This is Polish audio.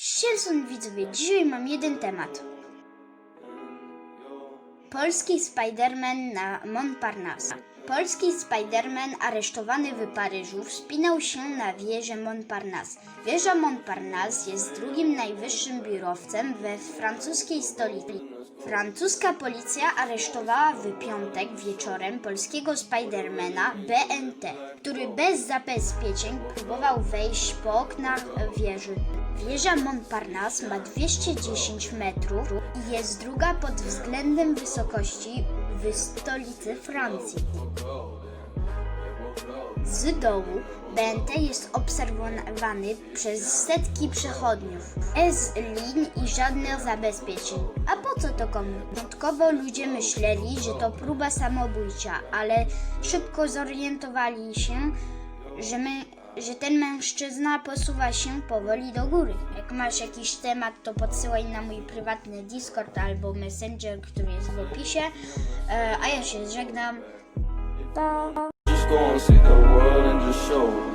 Sielson widzowie, dzisiaj mam jeden temat. Polski Spiderman na Montparnasse. Polski Spiderman aresztowany w Paryżu wspinał się na wieżę Montparnasse. Wieża Montparnasse jest drugim najwyższym biurowcem we francuskiej stolicy. Francuska policja aresztowała w piątek wieczorem polskiego Spidermana BNT, który bez zabezpieczeń próbował wejść po oknach wieży. Wieża Montparnasse ma 210 metrów i jest druga pod względem wysokości w stolicy Francji. Z dołu BNT jest obserwowany przez setki przechodniów, bez lin i żadnych zabezpieczeń. A po co to komu? Początkowo ludzie myśleli, że to próba samobójcza, ale szybko zorientowali się, że, my, że ten mężczyzna posuwa się powoli do góry. Jak masz jakiś temat, to podsyłaj na mój prywatny Discord albo Messenger, który jest w opisie. E, a ja się żegnam. Just gonna see the world and just show.